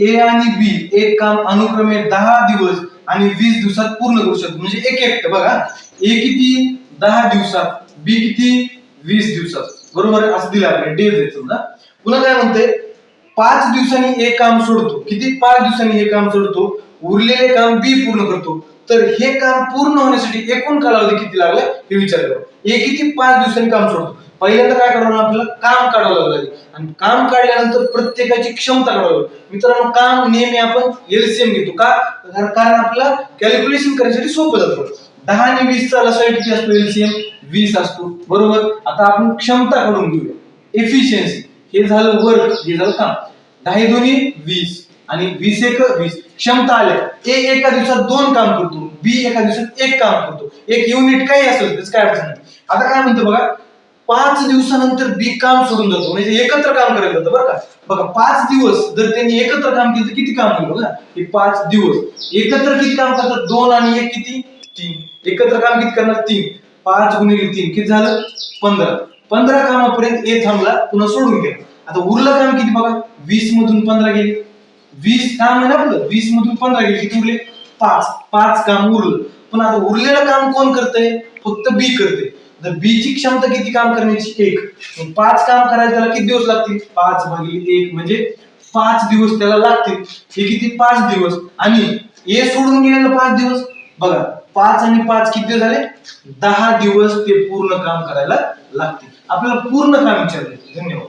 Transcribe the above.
ए आणि बी एक काम अनुक्रमे दहा दिवस आणि वीस दिवसात पूर्ण करू शकतो. म्हणजे एक एक बघा. ए किती? दहा दिवसात. बी किती? वीस दिवसात. बरोबर असं दिलं आपल्याला. डेज समजा. पुन्हा काय म्हणते पाच दिवसांनी एक काम सोडतो. किती? पाच दिवसांनी हे काम सोडतो. उरलेले काम बी पूर्ण करतो. तर हे काम पूर्ण होण्यासाठी एकूण कालावधी किती लागला? हे विचार करा. ए किती? पाच दिवसांनी काम सोडतो. पहिल्यांदा काय करावं आपल्याला काम काढावं लागेल आणि काम काढल्यानंतर प्रत्येकाची क्षमता काढावं लागेल मित्रांनो काम नेहमी आपण एलसीएम घेतो. का? कारण आपलं आपल्याला कॅल्क्युलेशन करण्यासाठी सोपं जातं. दहा आणि वीसचा लसाई किती असतो एलसीएम वीस असतो. बरोबर? आता आपण क्षमता काढून घेऊया. एफिशियन्सी हे झालं वर्क हे झालं काम. दहा दोन्ही वीस. आणि वीस एक वीस. क्षमता आल्या. ए एका दिवसात दोन काम करतो. बी एका दिवसात एक काम करतो. एक युनिट काही असेल त्याच काय अडचण नाही. आता काय म्हणतो बघा? पाच दिवसानंतर बी काम सोडून जातो. म्हणजे एकत्र काम करायला जातं बरं का. बघा पाच दिवस जर त्यांनी एकत्र काम केलं तर किती काम केलं बघा. हे पाच दिवस. एकत्र किती काम करतात? दोन आणि एक किती? तीन. एकत्र काम किती करणार? तीन. पाच गुणिले तीन. किती झालं? पंधरा. पंधरा कामापर्यंत ए थांबला पुन्हा सोडून गेला. आता उरलं काम किती बघा? वीस मधून पंधरा गेले. वीस काम आहे ना आपलं? वीस मधून पंधरा गेले. किती उरले? पाच. पाच काम उरलं. पण आता उरलेलं काम कोण करतंय? फक्त बी करते तर बी ची क्षमता किती काम करण्याची? एक. पाच काम करायला त्याला किती दिवस लागतील? पाच भागिले एक म्हणजे पाच दिवस त्याला लागतील. हे किती? पाच दिवस. आणि ए सोडून गेलेलं पाच दिवस? बघा पाच आणि पाच किती दिवस झाले? दहा दिवस ते पूर्ण काम करायला लागतील. आपल्याला पूर्ण काम विचारले. धन्यवाद.